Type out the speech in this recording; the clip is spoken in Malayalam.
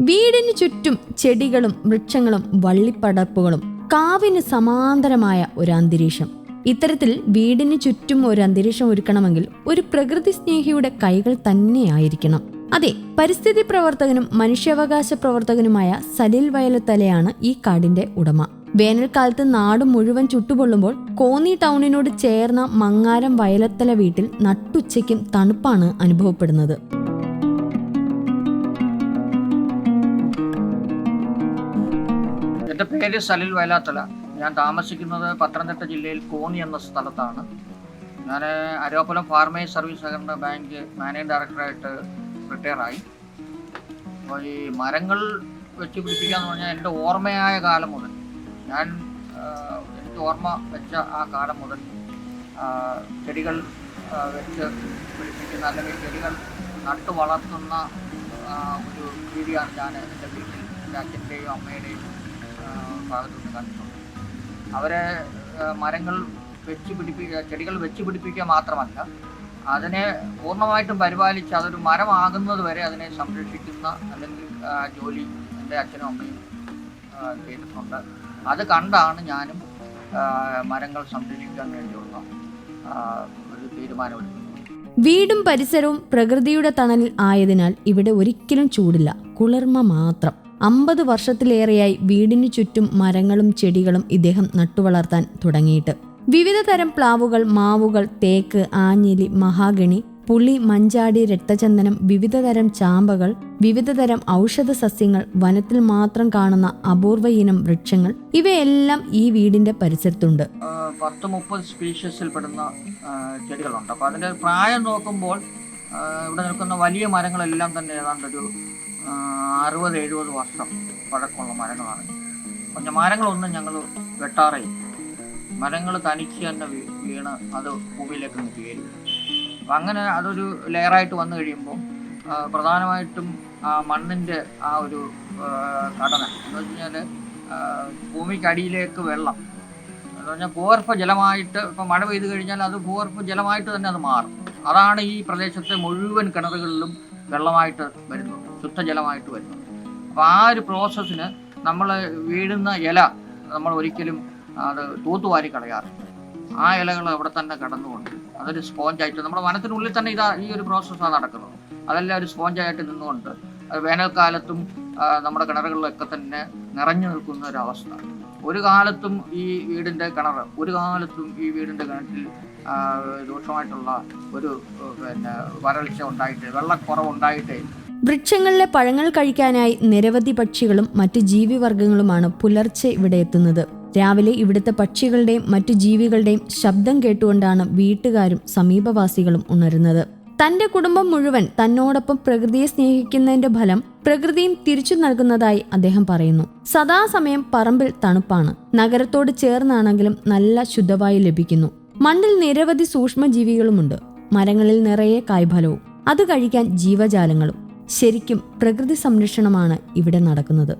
വീടിന് ചുറ്റും ചെടികളും വൃക്ഷങ്ങളും വള്ളിപ്പടർപ്പുകളും കാവിന് സമാന്തരമായ ഒരു അന്തരീക്ഷം. ഇത്തരത്തിൽ വീടിന് ചുറ്റും ഒരു അന്തരീക്ഷം ഒരുക്കണമെങ്കിൽ ഒരു പ്രകൃതി സ്നേഹിയുടെ കൈകൾ തന്നെയായിരിക്കണം. അതെ പരിസ്ഥിതി പ്രവർത്തകനും മനുഷ്യാവകാശ പ്രവർത്തകനുമായ സലിൽ വയലത്തലയാണ് ഈ കാടിന്റെ ഉടമ. വേനൽക്കാലത്ത് നാട് മുഴുവൻ ചുട്ടുപൊള്ളുമ്പോൾ കോന്നി ടൗണിനോട് ചേർന്ന മങ്ങാരം വയലത്തല വീട്ടിൽ നട്ടുച്ചയ്ക്കും തണുപ്പാണ് അനുഭവപ്പെടുന്നത്. എന്റെ പേര് സലിൽ വയലാത്തല. ഞാൻ താമസിക്കുന്നത് പത്തനംതിട്ട ജില്ലയിൽ കോന്നി എന്ന സ്ഥലത്താണ്. ഞാൻ അരോപ്പലം ഫാർമേഴ്സ് സർവീസ് സഹകരണ ബാങ്ക് മാനേജിംഗ് ഡയറക്ടറായിട്ട് റിട്ടയറായി. അപ്പോൾ ഈ മരങ്ങൾ വെച്ച് പിടിപ്പിക്കുക എന്ന് പറഞ്ഞാൽ എന്റെ ഓർമ്മയായ കാലം മുതൽ ഞാൻ എനിക്ക് ഓർമ്മ വെച്ച ആ കാലം മുതൽ ചെടികൾ വെച്ച് പിടിപ്പിക്കുന്ന അല്ലെങ്കിൽ ചെടികൾ നട്ടു വളർത്തുന്ന ഒരു രീതിയാണ് ഞാൻ എന്റെ വീട്ടിൽ എന്റെ അച്ഛന്റെയും അമ്മയുടെയും ആ, ഭാഗത്തു നിന്ന് കണ്ടിട്ടുണ്ട് അവരെ മരങ്ങൾ വെച്ച് പിടിപ്പിക്കുക ചെടികൾ വെച്ച് പിടിപ്പിക്കുക മാത്രമല്ല അതിനെ പൂർണമായിട്ടും പരിപാലിച്ച് അതൊരു മരമാകുന്നത് വരെ അതിനെ സംരക്ഷിക്കുന്ന അല്ലെങ്കിൽ ജോലി എന്റെ അച്ഛനും അമ്മയും ചെയ്തിട്ടുണ്ട്. അത് കണ്ടാണ് ഞാനും മരങ്ങൾ സംരക്ഷിക്കാൻ വേണ്ടിയുള്ള ഒരു തീരുമാനമെടുക്കുന്നത്. വീടും പരിസരവും പ്രകൃതിയുടെ തണലിൽ ആയതിനാൽ ഇവിടെ ഒരിക്കലും ചൂടില്ല. കുളിർമ മാത്രം. അമ്പത് വർഷത്തിലേറെയായി വീടിനു ചുറ്റും മരങ്ങളും ചെടികളും ഇദ്ദേഹം നട്ടുവളർത്താൻ തുടങ്ങിയിട്ട്. വിവിധ തരം പ്ലാവുകൾ മാവുകൾ തേക്ക് ആഞ്ഞിലി മഹാഗണി പുളി മഞ്ചാടി രക്തചന്ദനം വിവിധ തരം ചാമ്പകൾ വിവിധ തരം ഔഷധ സസ്യങ്ങൾ വനത്തിൽ മാത്രം കാണുന്ന അപൂർവ ഇനം വൃക്ഷങ്ങൾ ഇവയെല്ലാം ഈ വീടിന്റെ പരിസരത്തുണ്ട്. പത്ത് മുപ്പത് സ്പീഷ്യസിൽ പെടുന്ന ചെടികളുണ്ട്. അപ്പോൾ അതിന്റെ പ്രായം നോക്കുമ്പോൾ ഇവിടെ നിൽക്കുന്ന വലിയ മരങ്ങളെല്ലാം തന്നെ ഏതാണ്ട് ഒരു അറുപത് എഴുപത് വർഷം പഴക്കമുള്ള മരങ്ങളാണ്. പിന്നെ മരങ്ങളൊന്നും ഞങ്ങൾ വെട്ടാറേ മരങ്ങൾ തനിച്ച് തന്നെ വീണ് അത് ഭൂമിയിലേക്ക് അപ്പം അങ്ങനെ അതൊരു ലെയറായിട്ട് വന്നു കഴിയുമ്പോൾ പ്രധാനമായിട്ടും ആ മണ്ണിന്റെ ആ ഒരു ഘടന എന്ന് വെച്ച് കഴിഞ്ഞാൽ ഭൂമിക്കടിയിലേക്ക് വെള്ളം എന്ന് പറഞ്ഞാൽ ഭൂഗർഭ ജലമായിട്ട് ഇപ്പം മഴ പെയ്തു കഴിഞ്ഞാൽ അത് ഭൂഗർഭ ജലമായിട്ട് തന്നെ അത് മാറും. അതാണ് ഈ പ്രദേശത്തെ മുഴുവൻ കിണറുകളിലും വെള്ളമായിട്ട് വരുന്നത് ശുദ്ധജലമായിട്ട് വരുന്നത്. അപ്പോൾ ആ ഒരു പ്രോസസ്സിന് നമ്മൾ വീഴുന്ന ഇല നമ്മൾ ഒരിക്കലും അത് തൂത്തുവാരി കളയാറില്ല. ആ ഇലകൾ അവിടെ തന്നെ കടന്നുകൊണ്ട് അതൊരു സ്പോഞ്ചായിട്ട് നമ്മുടെ വനത്തിനുള്ളിൽ തന്നെ ഇതാ ഈ ഒരു പ്രോസസ്സാണ് നടക്കുന്നത്. അതെല്ലാം ഒരു സ്പോഞ്ചായിട്ട് നിന്നുകൊണ്ട് വേനൽക്കാലത്തും നമ്മുടെ കിണറുകളിലൊക്കെ തന്നെ നിറഞ്ഞു നിൽക്കുന്ന ഒരു ഒരു കാലത്തും ഈ വീടിന്റെ കിണർ ഒരു കാലത്തും ഈ വീടിന്റെ കിണറ്റിൽ രൂക്ഷമായിട്ടുള്ള ഒരു പിന്നെ വരൾച്ച ഉണ്ടായിട്ട് വെള്ളക്കുറവ് ഉണ്ടായിട്ടേ ഇല്ല. വൃക്ഷങ്ങളിലെ പഴങ്ങൾ കഴിക്കാനായി നിരവധി പക്ഷികളും മറ്റു ജീവിവർഗങ്ങളുമാണ് പുലർച്ചെ ഇവിടെ എത്തുന്നത്. രാവിലെ ഇവിടുത്തെ പക്ഷികളുടെയും മറ്റു ജീവികളുടെയും ശബ്ദം കേട്ടുകൊണ്ടാണ് വീട്ടുകാരും സമീപവാസികളും ഉണരുന്നത്. തന്റെ കുടുംബം മുഴുവൻ തന്നോടൊപ്പം പ്രകൃതിയെ സ്നേഹിക്കുന്നതിന്റെ ഫലം പ്രകൃതിയും തിരിച്ചു നൽകുന്നതായി അദ്ദേഹം പറയുന്നു. സദാസമയം പറമ്പിൽ തണുപ്പാണ്. നഗരത്തോട് ചേർന്നാണെങ്കിലും നല്ല ശുദ്ധവായു ലഭിക്കുന്നു. മണ്ണിൽ നിരവധി സൂക്ഷ്മജീവികളുമുണ്ട്. മരങ്ങളിൽ നിറയെ കായ്ഫലവും. അത് കഴിക്കാൻ ജീവജാലങ്ങളും. ശരിക്കും പ്രകൃതി സംരക്ഷണമാണ് ഇവിടെ നടക്കുന്നത്.